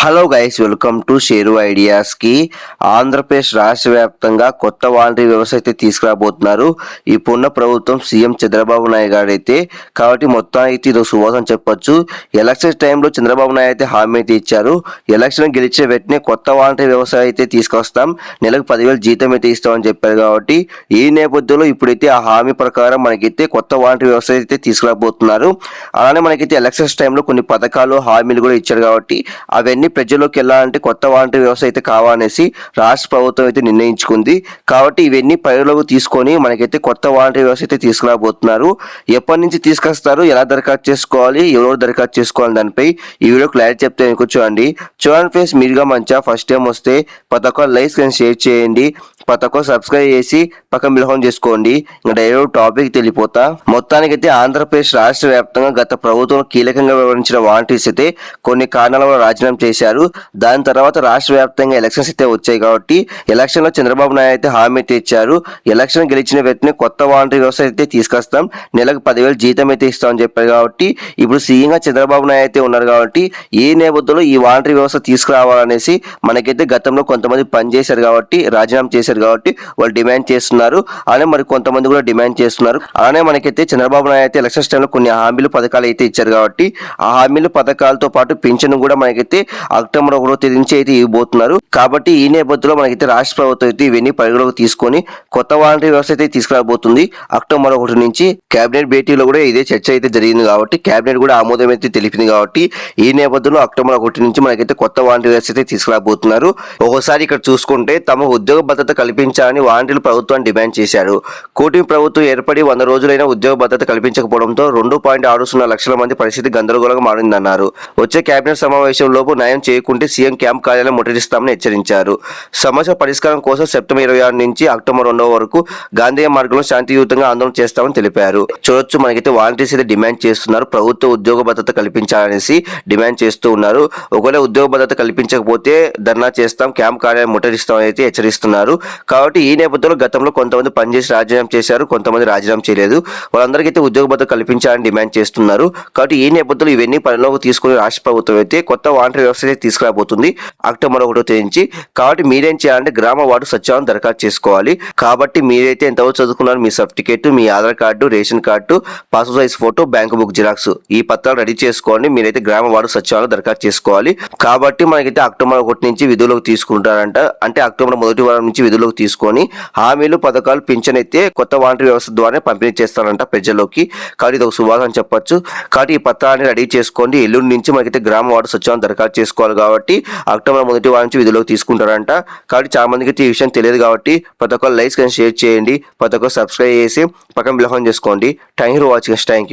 Hello guys welcome to share ఐడియాస్కి Andhra Pradesh రాష్ట్ర వ్యాప్తంగా కొత్త వాలంటరీ వ్యవస్థ అయితే తీసుకురాబోతున్నారు. ఇప్పుడున్న ప్రభుత్వం సీఎం చంద్రబాబు నాయుడు గారు అయితే కాబట్టి మొత్తం అయితే ఇది సువాసన చెప్పొచ్చు. ఎలక్షన్ టైంలో చంద్రబాబు నాయుడు అయితే హామీ అయితే ఇచ్చారు. ఎలక్షన్ గెలిచే వెంటనే కొత్త వాలంటరీ వ్యవస్థ అయితే తీసుకొస్తాం. నెలకు పదివేలు జీతం అయితే ఇస్తామని చెప్పారు కాబట్టి ఈ నేపథ్యంలో ఇప్పుడైతే ఆ హామీ ప్రకారం మనకైతే కొత్త వాలంటరీ వ్యవస్థ అయితే తీసుకురాబోతున్నారు. అలానే మనకైతే ఎలక్షన్స్ టైంలో కొన్ని పథకాలు హామీలు కూడా ఇచ్చారు కాబట్టి అవన్నీ ప్రజల్లోకి వెళ్ళాలంటే కొత్త వాలంటీర్ వ్యవస్థ అయితే కావాలనేసి రాష్ట్ర ప్రభుత్వం అయితే నిర్ణయించుకుంది. కాబట్టి ఇవన్నీ పరిగణలోకి తీసుకొని మనకైతే కొత్త వాలంటీర్ వ్యవస్థ అయితే తీసుకురాబోతున్నారు. ఎప్పటి నుంచి తీసుకొస్తారు ఎలా దరఖాస్తు చేసుకోవాలి ఎవరెవరు దరఖాస్తు చేసుకోవాలి దానిపై ఈ వీడియో క్లారిటీ చెప్తే మీకు చూడండి. చూడండి ఫేస్ మీరుగా మంచిగా ఫస్ట్ టైం వస్తే ప్రతి ఒక్క లైక్స్ కానీ షేర్ చేయండి. ప్రతి ఒక్క సబ్స్క్రైబ్ చేసి పక్కన బిల్హోన్ చేసుకోండి. ఇంకా డైరెక్ట్ టాపిక్ తెలిపోతా మొత్తానికైతే ఆంధ్రప్రదేశ్ రాష్ట్ర వ్యాప్తంగా గత ప్రభుత్వం కీలకంగా వివరించిన వాలంటీర్స్ అయితే కొన్ని కారణాల వల్ల రాజీనామా చేశారు. దాని తర్వాత రాష్ట్ర వ్యాప్తంగా ఎలక్షన్స్ అయితే వచ్చాయి కాబట్టి ఎలక్షన్లో చంద్రబాబు నాయుడు అయితే హామీ అయితే ఇచ్చారు. ఎలక్షన్ గెలిచిన వ్యక్తిని కొత్త వాలంటీర్ వ్యవస్థ అయితే తీసుకొస్తాం. నెలకు పదివేలు జీతం అయితే ఇస్తామని చెప్పారు కాబట్టి ఇప్పుడు సీఎం గా చంద్రబాబు నాయుడు అయితే ఉన్నారు కాబట్టి ఏ నేపథ్యంలో ఈ వాలంటీర్ వ్యవస్థ తీసుకురావాలనేసి మనకైతే గతంలో కొంతమంది పనిచేశారు కాబట్టి రాజీనామా చేశారు కాబట్టి వాళ్ళు డిమాండ్ చేస్తున్నారు. అలానే మరి కొంతమంది కూడా డిమాండ్ చేస్తున్నారు. అలానే మనకైతే చంద్రబాబు నాయుడు అయితే ఎలక్షన్స్ టైంలో కొన్ని హామీలు పథకాలు అయితే ఇచ్చారు కాబట్టి ఆ హామీలు పథకాలతో పాటు పింఛను కూడా మనకైతే అక్టోబర్ ఒకటో తేదీ నుంచి అయితే ఇవ్వబోతున్నారు. కాబట్టి ఈ నేపథ్యంలో మనకైతే రాష్ట్ర ప్రభుత్వం అయితే ఇవన్నీ పరిగణలోకి తీసుకొని కొత్త వాలంటీర్ వ్యవస్థ అయితే తీసుకురాబోతుంది. అక్టోబర్ ఒకటి నుంచి కేబినెట్ భేటీలో కూడా ఇదే చర్చ అయితే జరిగింది కాబట్టి కేబినెట్ కూడా ఆమోదం అయితే తెలిపింది కాబట్టి ఈ నేపథ్యంలో అక్టోబర్ ఒకటి నుంచి మనకైతే కొత్త వాలంటీర్ వ్యవస్థ అయితే తీసుకురాబోతున్నారు. ఒకసారి ఇక్కడ చూసుకుంటే తమ ఉద్యోగ భద్రత కల్పించాలని వాలంటీర్లు ప్రభుత్వాన్ని డిమాండ్ చేశారు. కూటమి ప్రభుత్వం ఏర్పడి వంద రోజులైన ఉద్యోగ భద్రత కల్పించకపోవడంతో రెండు పాయింట్ ఆరు సున్నా లక్షల మంది పరిస్థితి గందరగోళంగా మారిందన్నారు. వచ్చే కేబినెట్ సమావేశంలోపు న్యాయం చేయకుంటే సీఎం కార్యాలయం ముట్టడిస్తామని హెచ్చరించారు. సమస్య పరిష్కారం కోసం సెప్టెంబర్ ఇరవై ఆరు నుంచి అక్టోబర్ రెండవ వరకు గాంధీ మార్గంలో శాంతియుతంగా ఆందోళన చేస్తామని తెలిపారు. చూడొచ్చు మనకైతే వాలంటీర్స్ అయితే డిమాండ్ చేస్తున్నారు. ప్రభుత్వ ఉద్యోగ భద్రత కల్పించాలనేసి డిమాండ్ చేస్తూ ఉన్నారు. ఒకవేళ ఉద్యోగ భద్రత కల్పించకపోతే ధర్నా చేస్తాం క్యాంప్ కార్యాలయం ముట్టడిస్తామని అయితే హెచ్చరిస్తున్నారు. కాబట్టి ఈ నేపథ్యంలో గతంలో కొంతమంది పనిచేసి రాజీనామా చేశారు కొంతమంది రాజీనామా చేయలేదు. వాళ్ళందరికీ అయితే ఉద్యోగ భద్రత కల్పించాలని డిమాండ్ చేస్తున్నారు. కాబట్టి ఈ నేపథ్యంలో ఇవన్నీ పరిలోకి తీసుకుని రాష్ట్ర ప్రభుత్వం అయితే కొత్త వాలంటీర్ వ్యవస్థ అయితే తీసుకురాబోతుంది. అక్టోబర్ ఒకటో తేదీ నుంచి కాబట్టి మీరేం చేయాలంటే గ్రామ వార్డు సచివాలయం దరఖాస్తు చేసుకోవాలి. కాబట్టి మీరైతే ఎంతవరకు చదువుకున్నారు మీ సర్టిఫికేట్ మీ Aadhaar card ration card passport size photo bank book xerox ఈ పత్రాలు రెడీ చేసుకోండి. మీరైతే గ్రామ వార్డు సచివాలయం దరఖాస్తు చేసుకోవాలి. కాబట్టి మనకైతే అక్టోబర్ ఒకటి నుంచి విధులకు తీసుకుంటారంట. అంటే అక్టోబర్ మొదటి వారం నుంచి విధులకు తీసుకొని హామీలు పథకాలు పింఛన్ అయితే కొత్త వాలంటీర్ వ్యవస్థ ద్వారా పంపిణీ చేస్తారంట ప్రజల్లోకి. కాబట్టి ఇది ఒక సువాసన చెప్పొచ్చు. కాబట్టి ఈ పత్రాన్ని రెడీ చేసుకోండి. ఎల్లుండి నుంచి మనకైతే గ్రామ వార్డు సచివాలయం దరఖాస్తు చేసుకోవాలి తీసుకోవాలి కాబట్టి అక్టోబర్ మొదటి వారం నుంచి విధులకు తీసుకుంటారంట. కాబట్టి చాలా మందికి అయితే ఈ విషయం తెలియదు కాబట్టి ప్రతి ఒక్కరు లైక్స్ కానీ షేర్ చేయండి. ప్రతి ఒక్కరు సబ్స్క్రైబ్ చేసి పక్కన బిలహం చేసుకోండి. Thank you for watching thank you